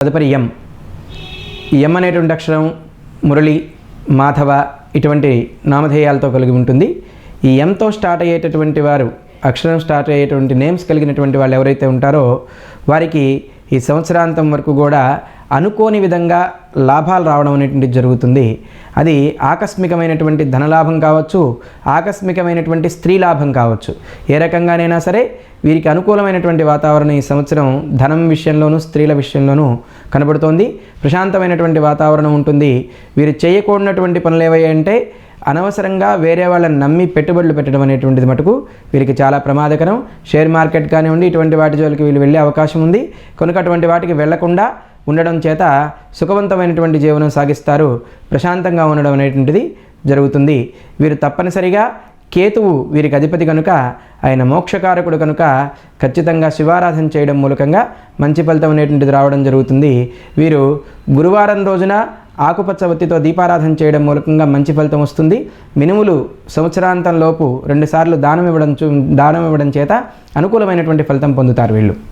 తదుపరి ఎం ఎం అనేటువంటి అక్షరం మురళి మాధవ ఇటువంటి నామధేయాలతో కలిగి ఉంటుంది. ఈ ఎంతో స్టార్ట్ అయ్యేటటువంటి వారు అక్షరం స్టార్ట్ అయ్యేటువంటి నేమ్స్ కలిగినటువంటి వాళ్ళు ఎవరైతే ఉంటారో వారికి ఈ సంవత్సరాంతం వరకు కూడా అనుకోని విధంగా లాభాలు రావడం అనేటువంటిది జరుగుతుంది. అది ఆకస్మికమైనటువంటి ధనలాభం కావచ్చు ఆకస్మికమైనటువంటి స్త్రీ లాభం కావచ్చు. ఏ రకంగానైనా సరే వీరికి అనుకూలమైనటువంటి వాతావరణం ఈ సంవత్సరం ధనం విషయంలోనూ స్త్రీల విషయంలోనూ కనబడుతోంది. ప్రశాంతమైనటువంటి వాతావరణం ఉంటుంది. వీరు చేయకూడనటువంటి పనులు ఏవయ్యాయి అంటే అనవసరంగా వేరే వాళ్ళని నమ్మి పెట్టుబడులు పెట్టడం అనేటువంటిది మటుకు వీరికి చాలా ప్రమాదకరం. షేర్ మార్కెట్ కానివ్వండి ఇటువంటి వాటి జోలికి వీళ్ళు వెళ్ళే అవకాశం ఉంది. కనుక అటువంటి వాటికి వెళ్ళకుండా ఉండడం చేత సుఖవంతమైనటువంటి జీవనం సాగిస్తారు. ప్రశాంతంగా ఉండడం అనేటువంటిది జరుగుతుంది. వీరు తప్పనిసరిగా కేతువు వీరికి అధిపతి కనుక ఆయన మోక్షకారకుడు కనుక ఖచ్చితంగా శివారాధన చేయడం మూలకంగా మంచి ఫలితం అనేటువంటిది రావడం జరుగుతుంది. వీరు గురువారం రోజున ఆకుపచ్చ ఒత్తితో దీపారాధన చేయడం మూలకంగా మంచి ఫలితం వస్తుంది. మినుములు సంవత్సరాంతంలోపు రెండుసార్లు దానం ఇవ్వడం దానం ఇవ్వడం చేత అనుకూలమైనటువంటి ఫలితం పొందుతారు వీళ్ళు.